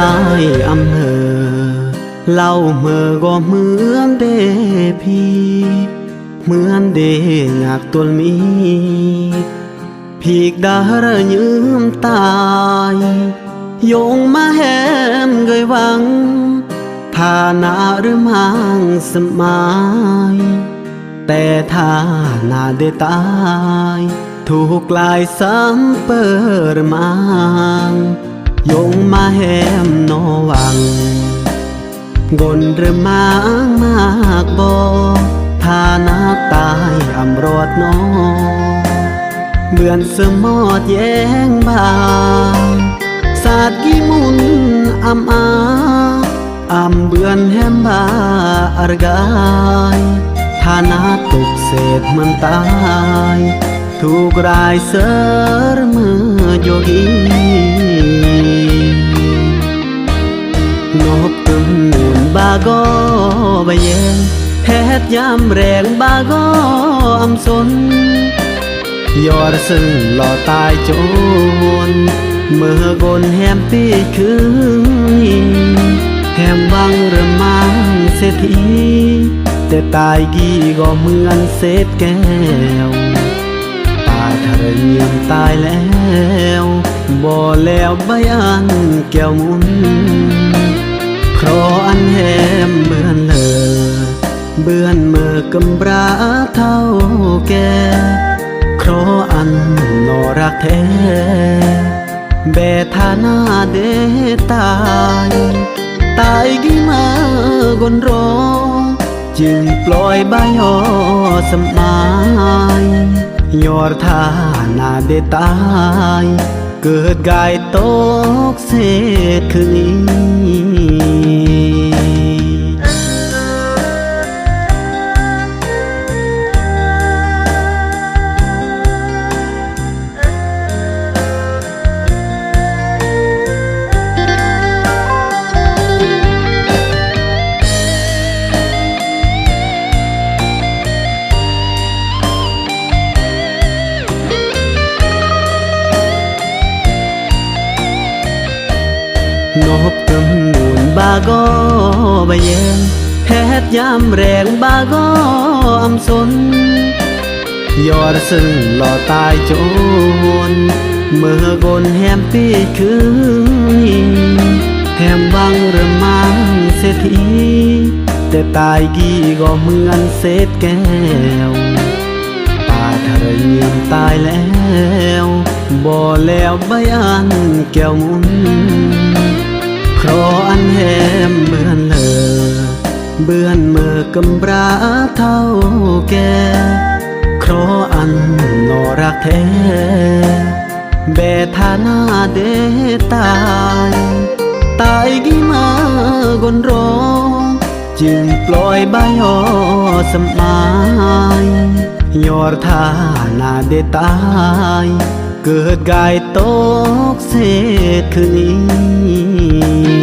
ายอำเภอเล่าเมื่อก็เหมือนเดพี่เหมือนเดอยากตัวมีพีกดาระยืมตายโยงมาแหมเกยวังฐานาหรือมังสมาย แต่ถ้านาได้ตาย ถูกลายซ้ำเปิดมาง ยงมาแหมโนวังกนหรือมางมากบอถ้านาตายอำรวดน้องเบือนสมอดแย้งบางสาดกี่มุนอำอาอำเบือนแหมบาอารกายถ้านาตกเศษมันตาย ถูกรายเสรมือโยกี ก็บะเย็นแพทย์ยามแรงบาก็อำสนยอดซึ่งหล่อตายจนเมื่อกนแฮมปีคืนแฮมบังเริ่มมังเศรษฐีแต่ตายกี่ก็เหมือนเศษแก้วตายทะเลเงียมตายแล้วบ่แล้วใบอันแก้วมุนครออันแห มเบือนเลอเบือนเมื่อกำราเท่าแก่ครออันนอรักแท้ แบทานาเดตาย ตายกี่มากนรอ จึงปล่อยใบยอสมายยอดทานาเดตาย เกิดกายตกเศษคืนนี้ นบกำนูนบาโกบะเยนแพทย์ยามแรงบาโก็อำสนยอดซึ่งหล่อตายโจนเมื่อกนแฮมปีคืนแฮมบังเริ่มมังเศรษฐีแต่ตายกี่ก็เหมือนเศษแก้วตาทะเลเงียมตายแล้ว บ่แล้วใบอันแก้วมุนเพราะอันแหมเบือนเลอเบือนเมื่อกำราเท่าแก่เพราะอันนอรักแท้แบทานาเดตายตายกี่มากนรอจึงปล่อยใบยอสมายยอดทานาเดตาย เกิดกายตกเศษคืนนี้